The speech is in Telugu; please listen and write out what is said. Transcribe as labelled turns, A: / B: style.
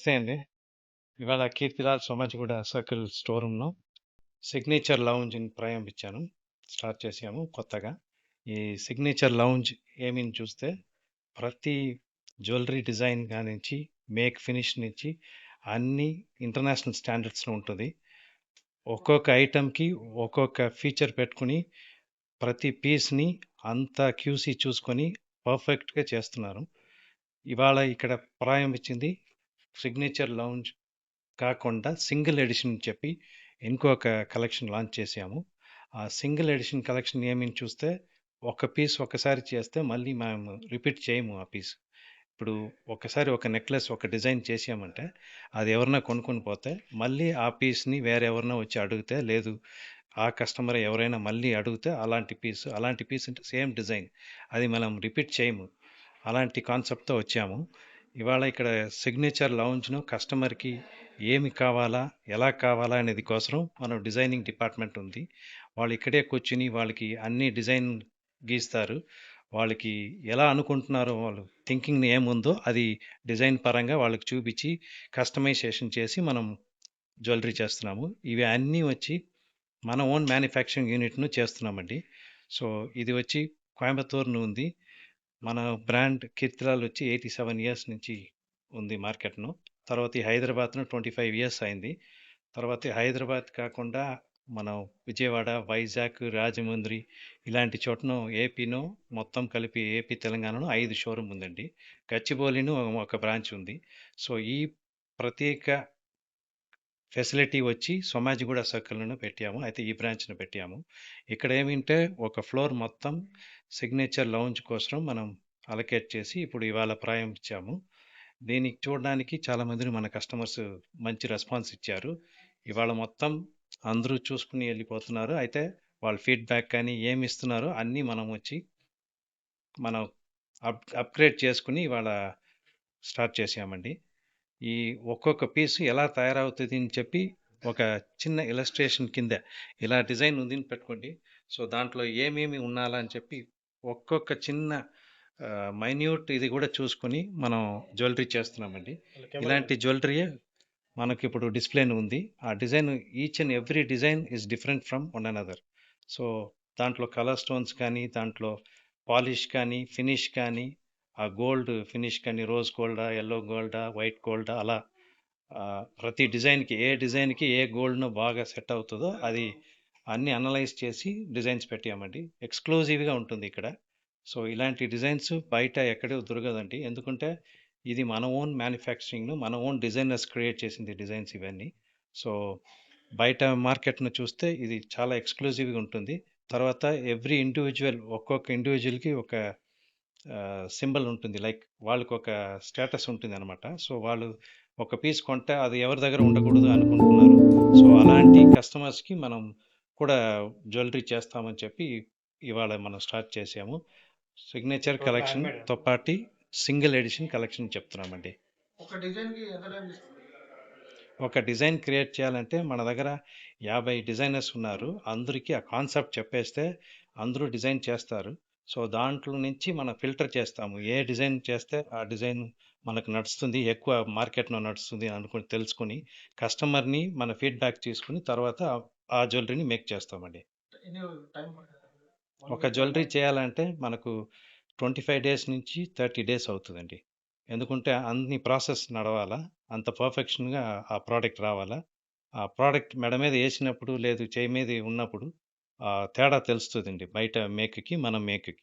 A: నమస్తే అండి. ఇవాళ కీర్తిలాల్ సోమాజిగూడ సర్కిల్ స్టోర్ రూమ్‌లో సిగ్నేచర్ లౌంజ్‌ని ప్రారంభించాను. స్టార్ట్ చేసాము కొత్తగా. ఈ సిగ్నేచర్ లౌంజ్ ఏమని చూస్తే ప్రతి జ్యువెలరీ డిజైన్ కానించి, మేక్ ఫినిష్ నుంచి అన్ని ఇంటర్నేషనల్ స్టాండర్డ్స్‌లో ఉంటుంది ఒక్కొక్క ఐటెంకి ఒక్కొక్క ఫీచర్ పెట్టుకొని ప్రతి పీస్‌ని అంతా క్యూసీ చూసుకొని పర్ఫెక్ట్‌గా చేస్తున్నారు. ఇవాళ ఇక్కడ ప్రారంభించింది సిగ్నేచర్ లౌంజ్ కాకుండా సింగిల్ ఎడిషన్ చెప్పి ఇంకొక కలెక్షన్ లాంచ్ చేసాము ఆ సింగిల్ ఎడిషన్ కలెక్షన్ ఏమని చూస్తే ఒక పీస్ ఒకసారి చేస్తే మళ్ళీ మేము రిపీట్ చేయము ఆ పీస్. ఇప్పుడు ఒకసారి ఒక నెక్లెస్ ఒక డిజైన్ చేసామంటే అది ఎవరైనా కొనుక్కొని పోతే మళ్ళీ ఆ పీస్‌ని వేరే వచ్చి అడిగితే లేదు ఆ కస్టమర్ ఎవరైనా మళ్ళీ అడిగితే అలాంటి పీస్ అలాంటి పీస్ అంటే సేమ్ డిజైన్ అది మనం రిపీట్ చేయము. అలాంటి కాన్సెప్ట్‌తో వచ్చాము. ఇవాళ ఇక్కడ సిగ్నేచర్ లౌంజ్‌ను కస్టమర్‌కి ఏమి కావాలా? ఎలా కావాలా? అనేది కోసరం మనం డిజైనింగ్ డిపార్ట్‌మెంట్ ఉంది. వాళ్ళు ఇక్కడే కూర్చొని వాళ్ళకి అన్ని డిజైన్ గీస్తారు. వాళ్ళకి ఎలా అనుకుంటున్నారో వాళ్ళు థింకింగ్ ఏముందో అది డిజైన్ పరంగా వాళ్ళకి చూపించి కస్టమైజేషన్ చేసి మనం జ్యువెలరీ చేస్తున్నాము. ఇవి అన్నీ వచ్చి మన ఓన్ మ్యానుఫ్యాక్చరింగ్ యూనిట్‌ను చేస్తున్నామండి. సో, ఇది వచ్చి కోయంబత్తూరును ఉంది. మన బ్రాండ్ కీర్తిలాల్ వచ్చి 87 ఇయర్స్ నుంచి ఉంది మార్కెట్‌ను. తర్వాత ఈ హైదరాబాద్‌లో 25 ఇయర్స్ అయింది. తర్వాత హైదరాబాద్ కాకుండా మనం విజయవాడ, వైజాగ్, రాజమండ్రి ఇలాంటి చోటను ఏపీను మొత్తం కలిపి ఏపీ, తెలంగాణను ఐదు షోరూమ్ ఉందండి. గచ్చిబౌలిను ఒక బ్రాంచ్ ఉంది. సో, ఈ ప్రత్యేక ఫెసిలిటీ వచ్చి సొమాజిగూడ సర్కిల్ను పెట్టాము. అయితే ఈ బ్రాంచ్ను పెట్టాము. ఇక్కడ ఏమింటే ఒక ఫ్లోర్ మొత్తం సిగ్నేచర్ లౌంజ్ కోసం మనం అలకేట్ చేసి ఇప్పుడు ఇవాళ ప్రారంభించాము. దీనికి చూడడానికి చాలామందిని మన కస్టమర్స్ మంచి రెస్పాన్స్ ఇచ్చారు. ఇవాళ మొత్తం అందరూ చూసుకుని వెళ్ళిపోతున్నారు. అయితే వాళ్ళ ఫీడ్‌బ్యాక్ కానీ ఏమి ఇస్తున్నారో అన్నీ మనం వచ్చి మనం అప్ అప్‌గ్రేడ్ చేసుకొని ఇవాళ స్టార్ట్ చేసామండి ఈ ఒక్కొక్క పీస్ ఎలా తయారవుతది అని చెప్పి ఒక చిన్న ఇలస్ట్రేషన్ కింద ఇలా డిజైన్ ఉందని పెట్టుకోండి. సో, దాంట్లో ఏమేమి ఉండాలా అని చెప్పి ఒక్కొక్క చిన్న మైన్యూట్ ఇది కూడా చూసుకొని మనం జ్యువెల్లరీ చేస్తున్నామండి. ఇలాంటి జ్యువెల్లరీయే మనకిప్పుడు డిస్‌ప్లే‌లో ఉంది. ఆ design each and every design is different from one another. So, దాంట్లో కలర్ స్టోన్స్ కానీ, దాంట్లో పాలిష్ కానీ, ఫినిష్ కానీ, ఆ గోల్డ్ ఫినిష్ కానీ రోజ్ గోల్డా, ఎల్లో గోల్డా, వైట్ గోల్డా అలా ప్రతి డిజైన్‌కి ఏ డిజైన్‌కి ఏ గోల్డ్‌ను బాగా సెట్ అవుతుందో అది అన్నీ అనలైజ్ చేసి డిజైన్స్ పెట్టామండి. ఎక్స్‌క్లూజివ్‌గా ఉంటుంది ఇక్కడ. సో, ఇలాంటి డిజైన్స్ బయట ఎక్కడో దొరకదండి. ఎందుకంటే ఇది మన ఓన్ మ్యానుఫ్యాక్చరింగ్‌ను మన ఓన్ డిజైనర్స్ క్రియేట్ చేసింది డిజైన్స్ ఇవన్నీ. సో, బయట మార్కెట్‌ను చూస్తే ఇది చాలా ఎక్స్‌క్లూజివ్‌గా ఉంటుంది. తర్వాత ఎవ్రీ ఇండివిజువల్ ఒక్కొక్క ఇండివిజువల్కి ఒక సింబల్ ఉంటుంది. లైక్ వాళ్ళకొక స్టేటస్ ఉంటుందనమాట. సో, వాళ్ళు ఒక పీస్ కొంటే అది ఎవరి దగ్గర ఉండకూడదు అనుకుంటున్నారు. సో, అలాంటి కస్టమర్స్‌కి మనం కూడా జ్యువెల్లరీ చేస్తామని చెప్పి ఇవాళ మనం స్టార్ట్ చేశాము. సిగ్నేచర్ కలెక్షన్‌తో పాటి సింగిల్ ఎడిషన్ కలెక్షన్ చెప్తున్నామండి.
B: ఒక?
A: ఒక డిజైన్ క్రియేట్ చేయాలంటే మన దగ్గర 50 డిజైనర్స్ ఉన్నారు. అందరికి ఆ కాన్సెప్ట్ చెప్పేస్తే అందరూ డిజైన్ చేస్తారు. సో, దాంట్లో నుంచి మనం ఫిల్టర్ చేస్తాము. ఏ డిజైన్ చేస్తే ఆ డిజైన్ మనకు నడుస్తుంది. ఎక్కువ మార్కెట్‌లో నడుస్తుంది అనుకుని తెలుసుకొని కస్టమర్‌ని మన ఫీడ్‌బ్యాక్ తీసుకొని తర్వాత ఆ జ్యువెల్లరీని మేక్ చేస్తామండి. ఒక జ్యువెల్లరీ చేయాలంటే మనకు 25 డేస్ నుంచి 30 డేస్ అవుతదండి. ఎందుకంటే అన్ని ప్రాసెస్ నడవాలా. అంత పర్ఫెక్షన్‌గా ఆ ప్రొడక్ట్ రావాలా. ఆ ప్రొడక్ట్ మెడ మీద ఏసినప్పుడు లేదు చెయ్యి మీద ఉన్నప్పుడు తేడా తెలుస్తుందండి. బయట మేకకి మన మేకకి.